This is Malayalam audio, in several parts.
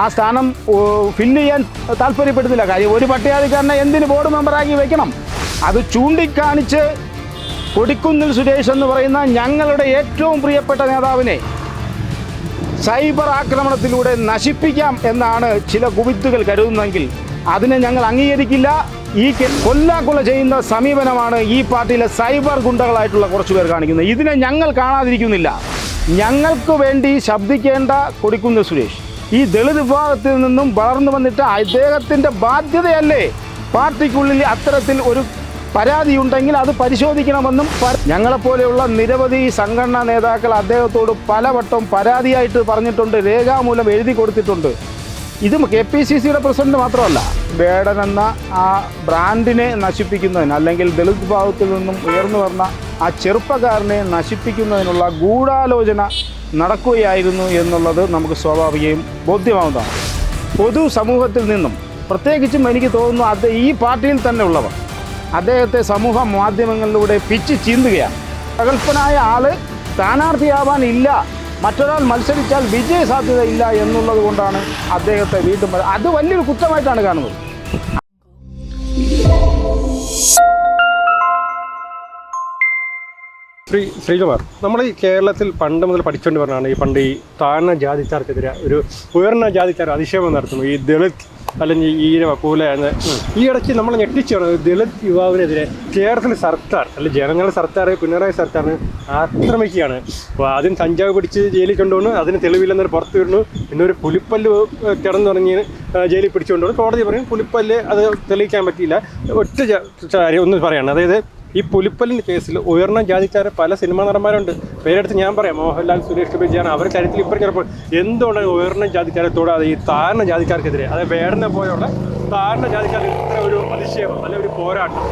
ആ സ്ഥാനം ഫില്ല് ചെയ്യാൻ താല്പര്യപ്പെടുന്നില്ല. കാര്യം ഒരു പട്ടികജാതിക്കാരനെ എന്തിന് ബോർഡ് മെമ്പറാക്കി വെക്കണം? അത് ചൂണ്ടിക്കാണിച്ച് കൊടിക്കുന്നിൽ സുരേഷ് എന്ന് പറയുന്ന ഞങ്ങളുടെ ഏറ്റവും പ്രിയപ്പെട്ട നേതാവിനെ സൈബർ ആക്രമണത്തിലൂടെ നശിപ്പിക്കാം എന്നാണ് ചില കുവിത്തുകൾ കരുതുന്നതെങ്കിൽ അതിനെ ഞങ്ങൾ അംഗീകരിക്കില്ല. ഈ കൊല്ലാക്കൊല ചെയ്യുന്ന സമീപനമാണ് ഈ പാർട്ടിയിലെ സൈബർ ഗുണ്ടകളായിട്ടുള്ള കുറച്ച് പേർ കാണിക്കുന്നത്. ഇതിനെ ഞങ്ങൾ കാണാതിരിക്കുന്നില്ല. ഞങ്ങൾക്ക് വേണ്ടി ശബ്ദിക്കേണ്ട കൊടിക്കുന്നിൽ സുരേഷ്. ഈ ദളിത് വിഭാഗത്തിൽ നിന്നും വളർന്നു വന്നിട്ട് അദ്ദേഹത്തിന്റെ ബാധ്യതയല്ലേ? പാർട്ടിക്കുള്ളിൽ അത്തരത്തിൽ ഒരു പരാതി ഉണ്ടെങ്കിൽ അത് പരിശോധിക്കണമെന്നും ഞങ്ങളെപ്പോലെയുള്ള നിരവധി സംഘടനാ നേതാക്കൾ അദ്ദേഹത്തോട് പലവട്ടം പരാതിയായിട്ട് പറഞ്ഞിട്ടുണ്ട് രേഖാമൂലം എഴുതി കൊടുത്തിട്ടുണ്ട്. ഇത് കെ പി സി സിയുടെ പ്രസിഡന്റ് മാത്രമല്ല വേടൻ എന്ന ആ ബ്രാൻഡിനെ നശിപ്പിക്കുന്നതിന് അല്ലെങ്കിൽ ദളിത് വിഭാഗത്തിൽ നിന്നും ഉയർന്നു വന്ന ആ ചെറുപ്പക്കാരനെ നശിപ്പിക്കുന്നതിനുള്ള ഗൂഢാലോചന നടക്കുകയായിരുന്നു എന്നുള്ളത് നമുക്ക് സ്വാഭാവികയും ബോധ്യമാവുന്നതാണ്. പൊതു സമൂഹത്തിൽ നിന്നും പ്രത്യേകിച്ചും എനിക്ക് തോന്നുന്നു അത് ഈ പാർട്ടിയിൽ തന്നെ ഉള്ളവർ. അദ്ദേഹത്തെ സമൂഹ മാധ്യമങ്ങളിലൂടെ പിച്ച് ചീന്തുകയാണ്. പ്രഗത്ഭനായ ആൾ സ്ഥാനാർത്ഥിയാവാൻ ഇല്ല മറ്റൊരാൾ മത്സരിച്ചാൽ വിജയ സാധ്യത ഇല്ല എന്നുള്ളത് കൊണ്ടാണ് അദ്ദേഹത്തെ വീണ്ടും അത് വലിയൊരു കുറ്റമായിട്ടാണ് കാണുന്നത്. ശ്രീ ശ്രീകുമാർ നമ്മൾ ഈ കേരളത്തിൽ പണ്ട് മുതൽ പഠിച്ചുകൊണ്ട് പറഞ്ഞാണ് ഈ പണ്ട് ഈ താഴ്ന്ന ജാതിക്കാർക്കെതിരെ ഒരു ഉയർന്ന ജാതിക്കാർ അതിക്ഷേപം നടത്തുന്നു. ഈ ദളിത് അല്ലെങ്കിൽ ഈരവ പൂല എന്ന് ഈ ഇടയ്ക്ക് നമ്മൾ ഞെട്ടിച്ചാണ് ദളിത് യുവാവിനെതിരെ കേരളത്തിൽ സർക്കാർ അല്ലെങ്കിൽ ജനങ്ങളുടെ സർക്കാർ പിണറായി സർക്കാരിന് ആക്രമിക്കുകയാണ്. അപ്പോൾ ആദ്യം കഞ്ചാവ് പിടിച്ച് ജയിലിൽ കൊണ്ടുവന്നു അതിന് തെളിവില്ലെന്നൊരു പുറത്ത് വരുന്നു. പിന്നെ ഒരു പുലിപ്പല്ല് കിടന്നു കിടന്നുറങ്ങി ജയിലിൽ പിടിച്ചുകൊണ്ടുവന്നു. കോടതി പറയും പുലിപ്പല്ല് അത് തെളിയിക്കാൻ പറ്റിയില്ല. ഒറ്റ കാര്യം ഒന്ന് പറയാണ്. അതായത് ഈ പുലിപ്പലിന്റെ കേസിൽ ഉയർന്ന ജാതിക്കാരെ പല സിനിമാ നടന്മാരുണ്ട്. പേരെടുത്ത് ഞാൻ പറയാം. മോഹൻലാൽ സുരേഷ് ബിജാണ് അവരെ കാര്യത്തിൽ ഇപ്പം ചിലപ്പോൾ എന്തുകൊണ്ടാണ് ഉയർന്ന ജാതിക്കാരെ തൊടാതെ ഈ താഴ്ന്ന ജാതിക്കാർക്കെതിരെ അതായത് വേടനെ പോലെയുള്ള താഴ്ന്ന ജാതിക്കാർക്ക് ഇത്ര ഒരു അതിശയം അല്ലെ ഒരു പോരാട്ടം?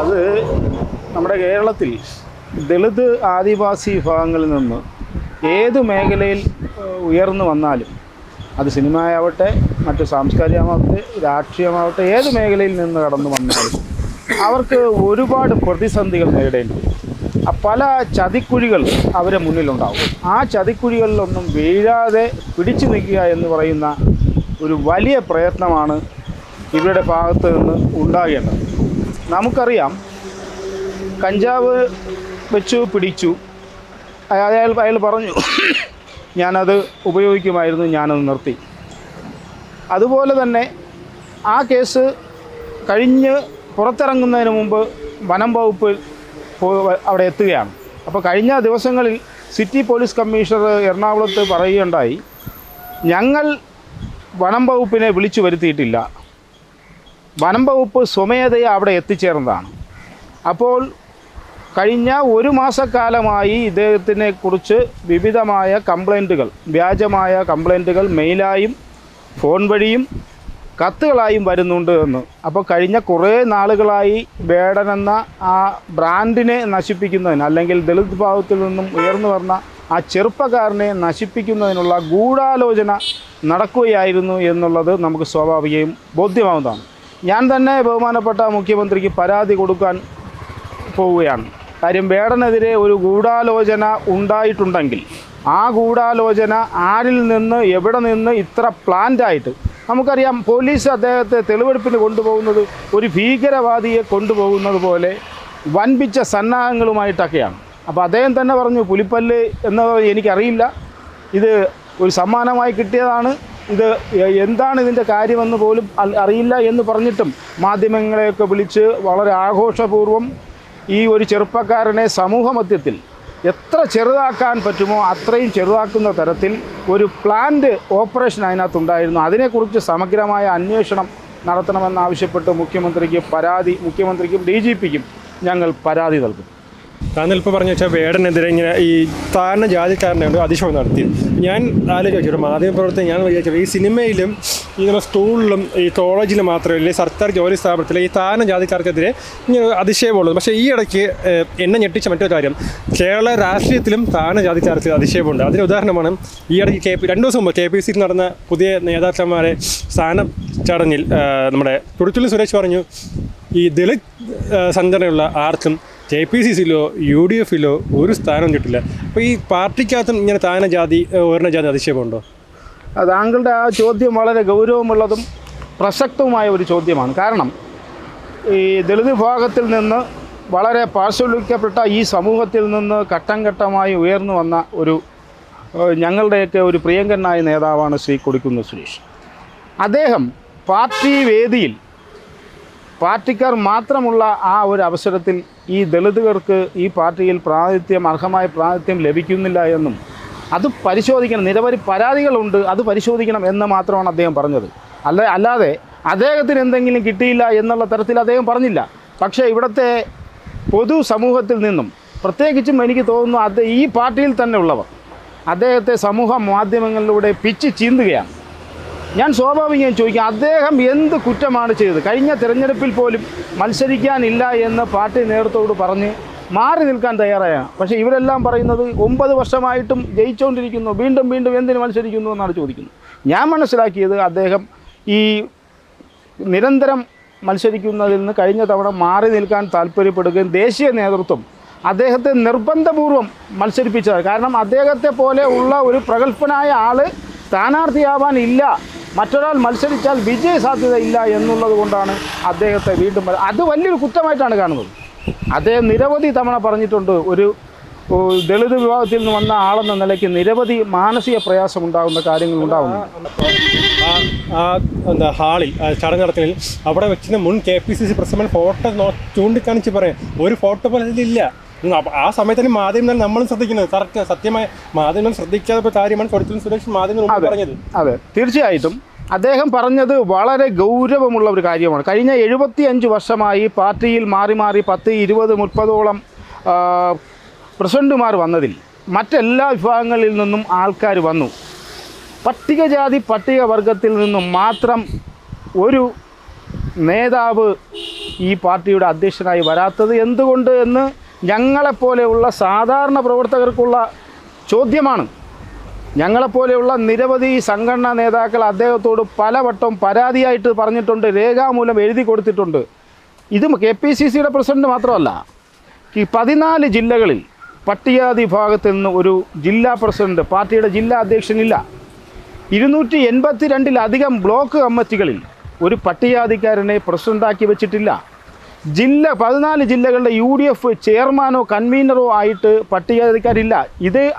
അത് നമ്മുടെ കേരളത്തിൽ ദളിത് ആദിവാസി വിഭാഗങ്ങളിൽ നിന്ന് ഏത് മേഖലയിൽ ഉയർന്നു വന്നാലും അത് സിനിമയാവട്ടെ മറ്റ് സാംസ്കാരികമാവട്ടെ രാഷ്ട്രീയമാവട്ടെ ഏത് മേഖലയിൽ നിന്ന് കടന്നു വന്നാലും അവർക്ക് ഒരുപാട് പ്രതിസന്ധികൾ നേരിടേണ്ടി വരും. പല ചതിക്കുഴികൾ അവരെ മുന്നിലുണ്ടാവും. ആ ചതിക്കുഴികളിലൊന്നും വീഴാതെ പിടിച്ചു നിൽക്കുക എന്ന് പറയുന്ന ഒരു വലിയ പ്രയത്നമാണ് ഇവരുടെ ഭാഗത്ത് നിന്ന് ഉണ്ടാകേണ്ടത്. നമുക്കറിയാം കഞ്ചാവ് വെച്ചു പിടിച്ചു. അയാൾ അയാൾ പറഞ്ഞു ഞാനത് ഉപയോഗിക്കുമായിരുന്നു ഞാനത് നിർത്തി. അതുപോലെ തന്നെ ആ കേസ് കഴിഞ്ഞ് പുറത്തിറങ്ങുന്നതിന് മുമ്പ് വനം വകുപ്പ് അവിടെ എത്തുകയാണ്. അപ്പോൾ കഴിഞ്ഞ ദിവസങ്ങളിൽ സിറ്റി പോലീസ് കമ്മീഷണർ എറണാകുളത്ത് പറയുകയുണ്ടായി ഞങ്ങൾ വനം വകുപ്പിനെ വിളിച്ചു വരുത്തിയിട്ടില്ല. വനം വകുപ്പ് സ്വമേധയെ അവിടെ എത്തിച്ചേർന്നതാണ്. അപ്പോൾ കഴിഞ്ഞ ഒരു മാസക്കാലമായി ഇദ്ദേഹത്തിനെ കുറിച്ച് വിവിധമായ കംപ്ലൈന്റുകൾ വ്യാജമായ കംപ്ലൈന്റുകൾ മെയിലായും ഫോൺ വഴിയും കത്തുകളായും വരുന്നുണ്ട് എന്ന്. അപ്പോൾ കഴിഞ്ഞ കുറേ നാളുകളായി വേടൻ എന്ന ആ ബ്രാൻഡിനെ നശിപ്പിക്കുന്നതിന് അല്ലെങ്കിൽ ദളിത് വിഭാഗത്തിൽ നിന്നും ഉയർന്നു വന്ന ആ ചെറുപ്പക്കാരനെ നശിപ്പിക്കുന്നതിനുള്ള ഗൂഢാലോചന നടക്കുകയായിരുന്നു എന്നുള്ളത് നമുക്ക് സ്വാഭാവികയും ബോധ്യമാവുന്നതാണ്. ഞാൻ തന്നെ ബഹുമാനപ്പെട്ട മുഖ്യമന്ത്രിക്ക് പരാതി കൊടുക്കാൻ പോവുകയാണ്. കാര്യം വേടനെതിരെ ഒരു ഗൂഢാലോചന ഉണ്ടായിട്ടുണ്ടെങ്കിൽ ആ ഗൂഢാലോചന ആരിൽ നിന്ന് എവിടെ നിന്ന് ഇത്ര പ്ലാന്റായിട്ട് നമുക്കറിയാം പോലീസ് അദ്ദേഹത്തെ തെളിവെടുപ്പിന് കൊണ്ടുപോകുന്നത് ഒരു ഭീകരവാദിയെ കൊണ്ടുപോകുന്നത് പോലെ വൻപിച്ച സന്നാഹങ്ങളുമായിട്ടൊക്കെയാണ്. അപ്പോൾ അദ്ദേഹം തന്നെ പറഞ്ഞു പുലിപ്പല്ല് എന്നത് എനിക്കറിയില്ല. ഇത് ഒരു സമ്മാനമായി കിട്ടിയതാണ്. ഇത് എന്താണ് ഇതിന്റെ കാര്യമെന്ന് പോലും അറിയില്ല എന്ന് പറഞ്ഞിട്ടും മാധ്യമങ്ങളെയൊക്കെ വിളിച്ച് വളരെ ആഘോഷപൂർവം ഈ ഒരു ചെറുപ്പക്കാരനെ സമൂഹ മധ്യത്തിൽ എത്ര ചെറുതാക്കാൻ പറ്റുമോ അത്രയും ചെറുതാക്കുന്ന തരത്തിൽ ഒരു പ്ലാന്റ് ഓപ്പറേഷൻ അതിനകത്തുണ്ടായിരുന്നു. അതിനെക്കുറിച്ച് സമഗ്രമായ അന്വേഷണം നടത്തണമെന്നാവശ്യപ്പെട്ട് മുഖ്യമന്ത്രിക്ക് പരാതി മുഖ്യമന്ത്രിക്കും ഡി ഞങ്ങൾ പരാതി നൽകും. താങ്കൾ ഇപ്പോൾ പറഞ്ഞു വെച്ചാൽ വേടനെതിരെ ഇങ്ങനെ ഈ താഴ്ന്ന ജാതിക്കാരനെ കൊണ്ട് അതിശയം നടത്തി. ഞാൻ ആലോചിച്ചു ഒരു മാധ്യമപ്രവർത്തനം ഞാൻ വിചാരിച്ചത് ഈ സിനിമയിലും നമ്മുടെ സ്കൂളിലും ഈ കോളേജിലും മാത്രമല്ല സർക്കാർ ജോലി സ്ഥാപനത്തിൽ ഈ താഴ്ന്ന ജാതിക്കാർക്കെതിരെ ഇങ്ങനെ അതിശയമുള്ളത് പക്ഷേ ഈ ഇടയ്ക്ക് എന്നെ ഞെട്ടിച്ച മറ്റൊരു കാര്യം കേരള രാഷ്ട്രീയത്തിലും താഴ്ന്ന ജാതിക്കാർക്ക് അതിശയമുണ്ട്. അതിന് ഉദാഹരണമാണ് ഈ ഇടയ്ക്ക് കെ പി രണ്ട് ദിവസം മുമ്പ് കെ പി സിയിൽ നടന്ന പുതിയ നേതാക്കന്മാരെ സ്ഥാനം ചടങ്ങിൽ നമ്മുടെ തുടിച്ചുള്ളി സുരേഷ് പറഞ്ഞു ഈ ദളിത് സംഘടനയുള്ള ആർക്കും കെ പി സി സിയിലോ യു ഡി എഫിലോ ഒരു സ്ഥാനം കിട്ടില്ല. അപ്പോൾ ഈ പാർട്ടിക്കകത്തും ഇങ്ങനെ താന ജാതി ഉയർന്ന ജാതി അതിശയമുണ്ടോ? അത് താങ്കളുടെ ആ ചോദ്യം വളരെ ഗൗരവമുള്ളതും പ്രസക്തവുമായ ഒരു ചോദ്യമാണ്. കാരണം ഈ ദളിത് വിഭാഗത്തിൽ നിന്ന് വളരെ പാർശ്വവൽക്കപ്പെട്ട ഈ സമൂഹത്തിൽ നിന്ന് ഘട്ടം ഘട്ടമായി ഉയർന്നു വന്ന ഒരു ഞങ്ങളുടെയൊക്കെ ഒരു പ്രിയങ്കരനായ നേതാവാണ് ശ്രീ കൊടിക്കുന്ന് സുരേഷ്. അദ്ദേഹം പാർട്ടി വേദിയിൽ പാർട്ടിക്കാർ മാത്രമുള്ള ആ ഒരു അവസരത്തിൽ ഈ ദളിതുകൾക്ക് ഈ പാർട്ടിയിൽ പ്രാതിനിധ്യം അർഹമായ പ്രാതിനിധ്യം ലഭിക്കുന്നില്ല എന്നും അത് പരിശോധിക്കണം. നിരവധി പരാതികളുണ്ട് അത് പരിശോധിക്കണം എന്ന് മാത്രമാണ് അദ്ദേഹം പറഞ്ഞത്. അല്ല അല്ലാതെ അദ്ദേഹത്തിന് എന്തെങ്കിലും കിട്ടിയില്ല എന്നുള്ള തരത്തിൽ അദ്ദേഹം പറഞ്ഞില്ല. പക്ഷേ ഇവിടുത്തെ പൊതു സമൂഹത്തിൽ നിന്നും പ്രത്യേകിച്ചും എനിക്ക് തോന്നുന്നു അത് ഈ പാർട്ടിയിൽ തന്നെ ഉള്ളവർ അദ്ദേഹത്തെ സമൂഹ മാധ്യമങ്ങളിലൂടെ പിച്ച് ചീന്തുകയാണ്. ഞാൻ സ്വാഭാവികം ചോദിക്കാം അദ്ദേഹം എന്ത് കുറ്റമാണ് ചെയ്തത്? കഴിഞ്ഞ തിരഞ്ഞെടുപ്പിൽ പോലും മത്സരിക്കാനില്ല എന്ന് പാർട്ടി നേതൃത്വത്തോട് പറഞ്ഞ് മാറി നിൽക്കാൻ തയ്യാറായാണ്. പക്ഷേ ഇവരെല്ലാം പറയുന്നത് ഒമ്പത് വർഷമായിട്ടും ജയിച്ചുകൊണ്ടിരിക്കുന്നു വീണ്ടും വീണ്ടും എന്തിന് മത്സരിക്കുന്നു എന്നാണ് ചോദിക്കുന്നത്. ഞാൻ മനസ്സിലാക്കിയത് അദ്ദേഹം ഈ നിരന്തരം മത്സരിക്കുന്നതിൽ നിന്ന് കഴിഞ്ഞ തവണ മാറി നിൽക്കാൻ താല്പര്യപ്പെടുകയും ദേശീയ നേതൃത്വം അദ്ദേഹത്തെ നിർബന്ധപൂർവം മത്സരിപ്പിച്ചത് കാരണം അദ്ദേഹത്തെ പോലെ ഉള്ള ഒരു പ്രഗത്ഭനായ ആൾ സ്ഥാനാർത്ഥിയാവാൻ ഇല്ല മറ്റൊരാൾ മത്സരിച്ചാൽ വിജയ സാധ്യത ഇല്ല എന്നുള്ളത് കൊണ്ടാണ് അദ്ദേഹത്തെ വീണ്ടും അത് വലിയൊരു കുറ്റമായിട്ടാണ് കാണുന്നത്. അദ്ദേഹം നിരവധി തവണ പറഞ്ഞിട്ടുണ്ട് ഒരു ദളിത് വിഭാഗത്തിൽ നിന്ന് വന്ന ആളെന്ന നിലയ്ക്ക് നിരവധി മാനസിക പ്രയാസം ഉണ്ടാകുന്ന കാര്യങ്ങൾ ഉണ്ടാകുന്നു എന്താ ഹാളിൽ ചടങ്ങ് നടത്തിൽ അവിടെ വെച്ചിരുന്ന മുൻ K P C C president photo ചൂണ്ടിക്കാണിച്ച് പറയാം. ഒരു ഫോട്ടോ പോലും അതിലില്ല. ഉം, സമയത്ത് തന്നെ മാധ്യമം നമ്മളും ശ്രദ്ധിക്കുന്നത്. കറക്റ്റ് സത്യമായ മാധ്യമം ശ്രദ്ധിക്കാത്ത കാര്യമാണ് കൊടുത്തു സുരേഷ് മുമ്പ് പറഞ്ഞത്. അതെ. തീർച്ചയായിട്ടും അദ്ദേഹം പറഞ്ഞത് വളരെ ഗൗരവമുള്ള ഒരു കാര്യമാണ്. കഴിഞ്ഞ എഴുപത്തി അഞ്ച് വർഷമായി പാർട്ടിയിൽ മാറി മാറി പത്ത് ഇരുപത് മുപ്പതോളം ആ, പ്രസിഡന്റുമാർ വന്നതിൽ മറ്റെല്ലാ വിഭാഗങ്ങളിൽ നിന്നും ആൾക്കാർ വന്നു. പട്ടികജാതി പട്ടികവർഗത്തിൽ നിന്നും മാത്രം ഒരു നേതാവ് ഈ പാർട്ടിയുടെ അധ്യക്ഷനായി വരാത്തത് എന്തുകൊണ്ട് എന്ന് ഞങ്ങളെപ്പോലെയുള്ള സാധാരണ പ്രവർത്തകർക്കുള്ള ചോദ്യമാണ്. ഞങ്ങളെപ്പോലെയുള്ള നിരവധി സംഘടനാ നേതാക്കൾ അദ്ദേഹത്തോട് പലവട്ടം പരാതിയായിട്ട് പറഞ്ഞിട്ടുണ്ട് രേഖാമൂലം എഴുതി കൊടുത്തിട്ടുണ്ട്. ഇത് കെ പി സി സിയുടെ പ്രസിഡന്റ് മാത്രമല്ല ഈ പതിനാല് ജില്ലകളിൽ പട്ടികജാതി വിഭാഗത്തിൽ നിന്ന് ഒരു ജില്ലാ പ്രസിഡന്റ് പാർട്ടിയുടെ ജില്ലാ അധ്യക്ഷനില്ല. ഇരുന്നൂറ്റി എൺപത്തി രണ്ടിലധികം ബ്ലോക്ക് കമ്മിറ്റികളിൽ ഒരു പട്ടികജാതിക്കാരനെ പ്രസിഡന്റാക്കി വെച്ചിട്ടില്ല. ജില്ല പതിനാല് ജില്ലകളുടെ യു ഡി എഫ് ചെയർമാനോ കൺവീനറോ ആയിട്ട് പട്ടികജാതിക്കാരില്ല. ഇത്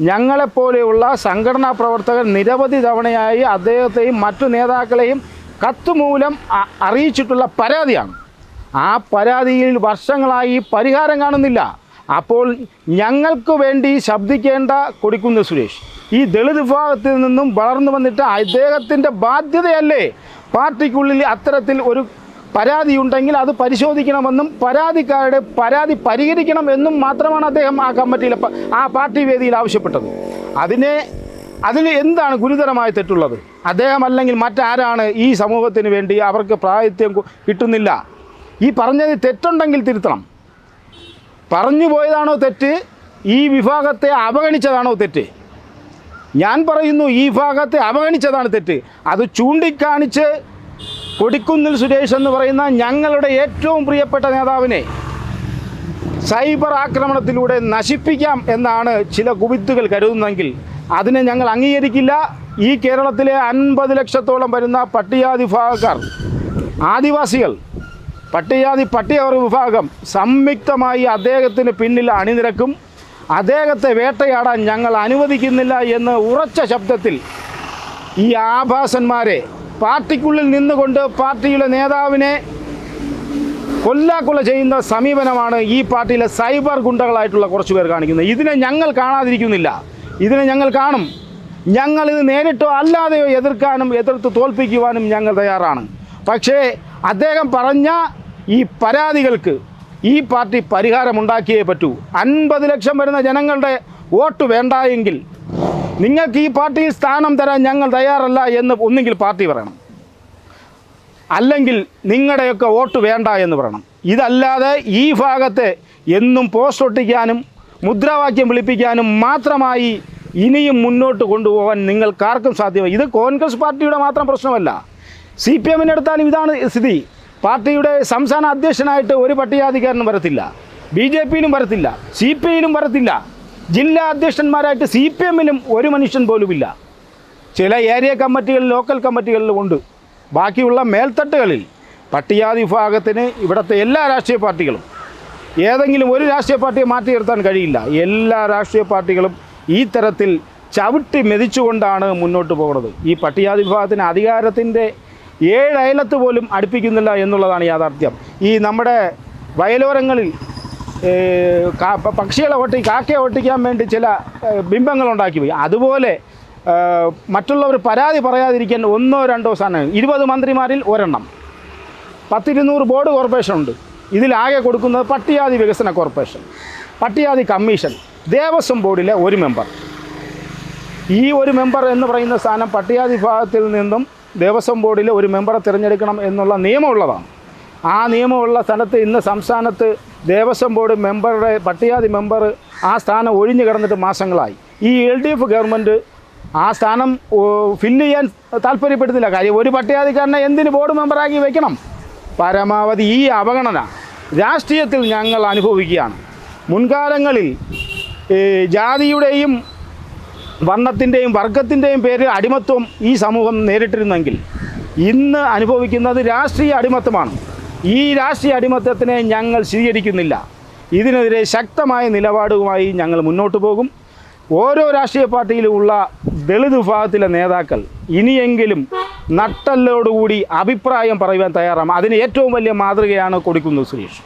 ഞങ്ങളെപ്പോലെയുള്ള സംഘടനാ പ്രവർത്തകർ നിരവധി തവണയായി അദ്ദേഹത്തെയും മറ്റു നേതാക്കളെയും കത്തുമൂലം അറിയിച്ചിട്ടുള്ള പരാതിയാണ്. ആ പരാതിയിൽ വർഷങ്ങളായി പരിഹാരം കാണുന്നില്ല. അപ്പോൾ ഞങ്ങൾക്ക് വേണ്ടി ശബ്ദിക്കേണ്ട കൊടിക്കുന്ന് സുരേഷ്. ഈ ദളിത് വിഭാഗത്തിൽ നിന്നും വളർന്നു വന്നിട്ട് അദ്ദേഹത്തിന്റെ ബാധ്യതയല്ലേ? പാർട്ടിക്കുള്ളിൽ അത്തരത്തിൽ ഒരു പരാതി ഉണ്ടെങ്കിൽ അത് പരിശോധിക്കണമെന്നും പരാതിക്കാരുടെ പരാതി പരിഹരിക്കണം എന്നും മാത്രമാണ് അദ്ദേഹം ആ കമ്മിറ്റിയിൽ ആ പാർട്ടി വേദിയിൽ ആവശ്യപ്പെട്ടത്. അതിനെ അതിന് എന്താണ് ഗുരുതരമായി തെറ്റുള്ളത്? അദ്ദേഹം അല്ലെങ്കിൽ മറ്റാരാണ് ഈ സമൂഹത്തിന് വേണ്ടി അവർക്ക് പ്രായത്യം കിട്ടുന്നില്ല. ഈ പറഞ്ഞത് തെറ്റുണ്ടെങ്കിൽ തിരുത്തണം. പറഞ്ഞു പോയതാണോ തെറ്റ്? ഈ വിഭാഗത്തെ അവഗണിച്ചതാണോ തെറ്റ്? ഞാൻ പറയുന്നു ഈ വിഭാഗത്തെ അവഗണിച്ചതാണ് തെറ്റ്. അത് ചൂണ്ടിക്കാണിച്ച് കൊടിക്കുന്നിൽ സുരേഷ് എന്ന് പറയുന്ന ഞങ്ങളുടെ ഏറ്റവും പ്രിയപ്പെട്ട നേതാവിനെ സൈബർ ആക്രമണത്തിലൂടെ നശിപ്പിക്കാം എന്നാണ് ചില കുവിത്തുകൾ കരുതുന്നതെങ്കിൽ അതിനെ ഞങ്ങൾ അംഗീകരിക്കില്ല. ഈ കേരളത്തിലെ അൻപത് ലക്ഷത്തോളം വരുന്ന പട്ടികാതി വിഭാഗക്കാർ ആദിവാസികൾ പട്ടികാതി പട്ടികവർഗ വിഭാഗം സംയുക്തമായി അദ്ദേഹത്തിന് പിന്നിൽ അണിനിരക്കും. അദ്ദേഹത്തെ വേട്ടയാടാൻ ഞങ്ങൾ അനുവദിക്കുന്നില്ല എന്ന് ഉറച്ച ശബ്ദത്തിൽ ഈ ആഭാസന്മാരെ പാർട്ടിക്കുള്ളിൽ നിന്നുകൊണ്ട് പാർട്ടിയുടെ നേതാവിനെ കൊല്ലാക്കൊല ചെയ്യുന്ന സമീപനമാണ് ഈ പാർട്ടിയിലെ സൈബർ ഗുണ്ടകളായിട്ടുള്ള കുറച്ച് പേർ കാണിക്കുന്നത്. ഇതിനെ ഞങ്ങൾ കാണാതിരിക്കുന്നില്ല. ഇതിനെ ഞങ്ങൾ കാണും. ഞങ്ങളിത് നേരിട്ടോ അല്ലാതെയോ എതിർക്കാനും എതിർത്ത് തോൽപ്പിക്കുവാനും ഞങ്ങൾ തയ്യാറാണ്. പക്ഷേ അദ്ദേഹം പറഞ്ഞ ഈ പരാതികൾക്ക് ഈ പാർട്ടി പരിഹാരമുണ്ടാക്കിയേ പറ്റൂ. അൻപത് ലക്ഷം വരുന്ന ജനങ്ങളുടെ വോട്ട് വേണ്ട നിങ്ങൾക്ക് ഈ പാർട്ടിയിൽ സ്ഥാനം തരാൻ ഞങ്ങൾ തയ്യാറല്ല എന്ന് ഒന്നുകിൽ പാർട്ടി പറയണം. അല്ലെങ്കിൽ നിങ്ങളുടെയൊക്കെ വോട്ട് വേണ്ട എന്ന് പറയണം. ഇതല്ലാതെ ഈ ഭാഗത്തെ എന്നും പോസ്റ്റ് ഒട്ടിക്കാനും മുദ്രാവാക്യം വിളിപ്പിക്കാനും മാത്രമായി ഇനിയും മുന്നോട്ട് കൊണ്ടുപോകാൻ നിങ്ങൾക്കാർക്കും സാധ്യമല്ല. ഇത് കോൺഗ്രസ് പാർട്ടിയുടെ മാത്രം പ്രശ്നമല്ല. സി പി എമ്മിനെടുത്താലും ഇതാണ് സ്ഥിതി. പാർട്ടിയുടെ സംസ്ഥാന അധ്യക്ഷനായിട്ട് ഒരു പട്ടികാധികാരനും വരത്തില്ല. ബി ജെ പിയിലും വരത്തില്ല. സി പി ഐയിലും വരത്തില്ല. ജില്ലാ അധ്യക്ഷന്മാരായിട്ട് സി പി എമ്മിലും ഒരു മനുഷ്യൻ പോലുമില്ല. ചില ഏരിയ കമ്മിറ്റികൾ ലോക്കൽ കമ്മിറ്റികളിലും ഉണ്ട്. ബാക്കിയുള്ള മേൽത്തട്ടുകളിൽ പട്ടികാതി വിഭാഗത്തിന് ഇവിടുത്തെ എല്ലാ രാഷ്ട്രീയ പാർട്ടികളും ഏതെങ്കിലും ഒരു രാഷ്ട്രീയ പാർട്ടിയെ മാറ്റി നിർത്താൻ കഴിയില്ല. എല്ലാ രാഷ്ട്രീയ പാർട്ടികളും ഈ തരത്തിൽ ചവിട്ടി മെതിച്ചുകൊണ്ടാണ് മുന്നോട്ട് പോകുന്നത്. ഈ പട്ടികാതി വിഭാഗത്തിന് അധികാരത്തിന്റെ ഏഴ് അയലത്ത് പോലും അടുപ്പിക്കുന്നില്ല എന്നുള്ളതാണ് യാഥാർത്ഥ്യം. ഈ നമ്മുടെ വയലോരങ്ങളിൽ പക്ഷികളെ ഒട്ടി കാക്കയെ ഒട്ടിക്കാൻ വേണ്ടി ചില ബിംബങ്ങൾ ഉണ്ടാക്കി പോയി അതുപോലെ മറ്റുള്ളവർ പരാതി പറയാതിരിക്കാൻ ഒന്നോ രണ്ടോ സ്ഥാനം ഇരുപത് മന്ത്രിമാരിൽ ഒരെണ്ണം. പത്തിരുന്നൂറ് ബോർഡ് കോർപ്പറേഷൻ ഉണ്ട്. ഇതിലാകെ കൊടുക്കുന്നത് പട്ടിയാതി വികസന കോർപ്പറേഷൻ പട്ടിയാതി കമ്മീഷൻ ദേവസ്വം ബോർഡിലെ ഒരു മെമ്പർ. ഈ ഒരു മെമ്പർ എന്ന് പറയുന്ന സ്ഥാനം പട്ടിയാതി വിഭാഗത്തിൽ നിന്നും ദേവസ്വം ബോർഡിലെ ഒരു മെമ്പറെ തിരഞ്ഞെടുക്കണം എന്നുള്ള നിയമമുള്ളതാണ്. ആ നിയമമുള്ള സ്ഥലത്ത് ഇന്ന് സംസ്ഥാനത്ത് ദേവസ്വം ബോർഡ് മെമ്പറുടെ പട്ടികാതി മെമ്പർ ആ സ്ഥാനം ഒഴിഞ്ഞു കിടന്നിട്ട് മാസങ്ങളായി. ഈ എൽ ഡി എഫ് ഗവൺമെന്റ് ആ സ്ഥാനം ഫില്ല് ചെയ്യാൻ താല്പര്യപ്പെടുന്നില്ല. കാര്യം ഒരു പട്ടികാതിക്കാരനെ എന്തിന് ബോർഡ് മെമ്പറാക്കി വെക്കണം? പരമാവധി ഈ അവഗണന രാഷ്ട്രീയത്തിൽ ഞങ്ങൾ അനുഭവിക്കുകയാണ്. മുൻകാലങ്ങളിൽ ജാതിയുടെയും വർണത്തിന്റെയും വർഗത്തിന്റെയും പേരിൽ അടിമത്വം ഈ സമൂഹം നേരിട്ടിരുന്നെങ്കിൽ ഇന്ന് അനുഭവിക്കുന്നത് രാഷ്ട്രീയ അടിമത്തമാണ് ഈ രാഷ്ട്രീയ അടിമത്തത്തിനെ ഞങ്ങൾ സ്വീകരിക്കുന്നില്ല. ഇതിനെതിരെ ശക്തമായ നിലപാടുമായി ഞങ്ങൾ മുന്നോട്ട് പോകും. ഓരോ രാഷ്ട്രീയ പാർട്ടിയിലുമുള്ള ദളിത് വിഭാഗത്തിലെ നേതാക്കൾ ഇനിയെങ്കിലും നട്ടല്ലോടുകൂടി അഭിപ്രായം പറയുവാൻ തയ്യാറാണ്. അതിന് ഏറ്റവും വലിയ മാതൃകയാണ് കൊടുക്കുന്നത് സുരേഷ്.